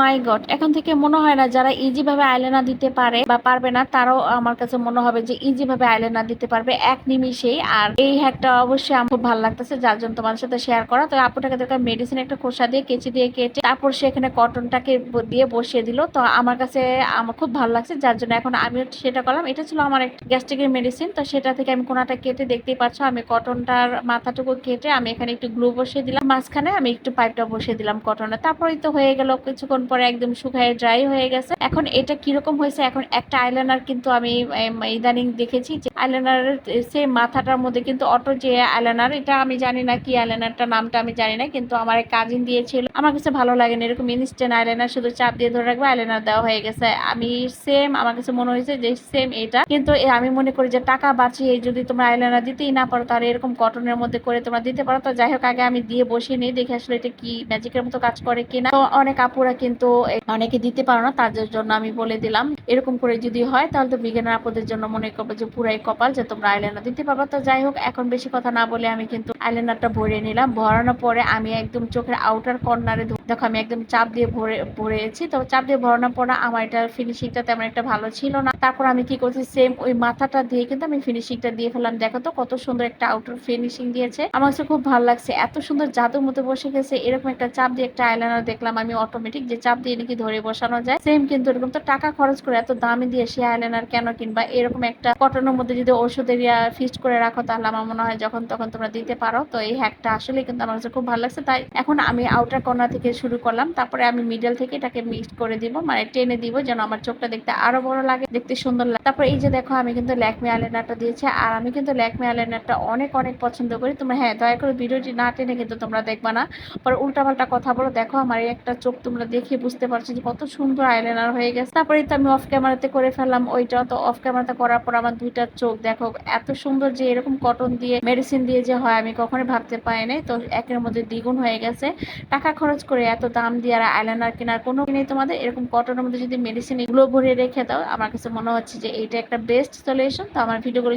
মাই god এখন থেকে মনে হয় না যারা ইজি ভাবে আইলাইনার দিতে পারে বা পারবে না, তারাও আমার কাছে মনে হবে যে ইজি ভাবে আইলাইনার দিতে পারবে এক নিমিষেই। আর এই হ্যাকটা অবশ্যই আমার খুব ভালো লাগতেছে, যার জন্য তোমার সাথে শেয়ার করা। তো আপুটাকে দেখা মেডিসিন একটা খোসা দিয়ে কেচি দিয়ে কেটে তারপর সে এখানে কটনটাকে দিয়ে বসিয়ে দিল। তো আমার কাছে আমার খুব ভালো লাগছে, যার জন্য এখন আমিও সেটা করলাম। এটা ছিল আমার গ্যাস্ট্রিকের মেডিসিন তো সেটা থেকে আমি কোনাটা কেটে দেখতেই পাচ্ছ, আমি কটনটার মাথাটুকু কেটে আমি এখানে একটু গ্লু বসিয়ে দিলাম। মাঝখানে আমি একটু পাইপটা বসিয়ে দিলাম কটনে তারপরেই তো হয়ে গেল কিছুক্ষণ পরে একদম শুকায় ড্রাই হয়ে গেছে। এখন এটা কীরকম হয়েছে? এখন একটা আইলাইনার কিন্তু আমি ইদানিং দেখেছি যে আইলাইনারের সে মাথাটার মধ্যে কিন্তু অটো যে আইলাইনার এটা আমি জানি না কি আইলাইনারটা নামটা আমি জানি না, কিন্তু আমার এক কাজিন দিয়েছিল। আমার কাছে ভালো লাগে না এরকম ইনস্ট্যান্ট আইলাইনার শুধু চাপ দিয়ে ধরে রাখবে আইলাইনার দেওয়া হয়ে গেছে। আমি সেম আমার কাছে মনে হয়েছে যে সেম এটা। কিন্তু আমি মনে করি যে টাকা বাঁচিয়ে যদি তোমরা আইলাইনার দিতেই না পারো, তাহলে এরকম কটনের মধ্যে করে তোমরা দিতে পারো। তো যাই হোক, আগে আমি দিয়ে বসিয়ে নিই, দেখে আসলে এটা কি ম্যাজিকের মতো কাজ করে কিনা। তো অনেক আপুরা কিন্তু এ- অনেকে দিতে পারো না, তাদের জন্য আমি বলে দিলাম। এরকম করে যদি হয়, তাহলে তো বিজ্ঞানের আপুদের জন্য মনে করব যে পুরাই কপাল যে তোমরা আইলাইনার দিতে পারবে। তো যাই হোক, এখন বেশি কথা না বলে আমি কিন্তু আইলাইনারটা ভরে নিলাম। ভরানোর পরে আমি একদম চোখের আউটার কর্নারে দেখো, আমি একদম চাপ দিয়ে ভরে, ভরেছি। তো চাপ দিয়ে ভরানোর পর আমার এটা ফিনিশিংটা তেমন একটা ভালো ছিল না। তারপর আমি কি করছি সেম ওই মাথাটা দিয়ে কিন্তু আমি ফিনিশিংটা দিয়ে ফেলাম দেখো তো, কত সুন্দর একটা আউটার ফিনিশিং দিয়েছে। আমার খুব ভালো লাগছে। এত সুন্দর জাদুর মতো বসে গেছে। এরকম একটা চাপ দিয়ে একটা আইলাইনার দেখলাম আমি অটোমেটিক যে চাপ দিয়ে নাকি ধরে বসানো যায়। সেম কিন্তু এরকম তো টাকা খরচ করে এত দামি দিয়ে সে আইলাইনার কেন কিনবা? এরকম একটা কটনের মধ্যে যদি ওষুধের ফিস্ট করে রাখো তাহলে আমার মনে হয় যখন তখন তোমরা দিতে পারো। তো এই হ্যাকটা আসলে কিন্তু আমার কাছে খুব ভালো লাগছে। তাই এখন আমি আউটার কর্নার থেকে শুরু করলাম। তারপরে আমি মিডল থেকে এটাকে মিক্স করে দিব মানে টেনে দিব যেন আমার চোখটা দেখতে আরও বড় লাগে, দেখতে সুন্দর লাগে। তারপর এই যে দেখো, আমি কিন্তু ল্যাকমি আইলাইনারটা দিয়েছি। আর আমি কিন্তু ল্যাকমি আইলাইনারটা অনেক অনেক পছন্দ করি। তোমরা হ্যাঁ দয়া করে ভিডিওটি না টেনে কিন্তু তোমরা দেখবা না। পর উল্টাপাল্টা কথা বলো। দেখো, আমার এই একটা চোখ তোমরা দেখে বুঝতে পারছ যে কত সুন্দর আইলাইনার হয়ে গেছে। তারপরে তো আমি অফ ক্যামেরাতে করে ফেললাম ওইটা তো অফ ক্যামেরাতে করার পর আমার দুইটা চোখ দেখো, এত সুন্দর যে এরকম কটন দিয়ে মেডিসিন দিয়ে যে হয় আমি কখনোই ভাবতে পারি নাই। তো একের মধ্যে দ্বিগুণ হয়ে গেছে। টাকা খরচ করে এত দাম দিয়ে আর আইলাইনার কেনার কোনো নেই তোমাদের। এরকম কটনের মধ্যে যদি মেডিসিন এগুলো ভরে রেখে দাও, আমার কাছে মনে হচ্ছে যে এইটা একটা বেস্ট সলিউশন তো আমার ভিডিওগুলো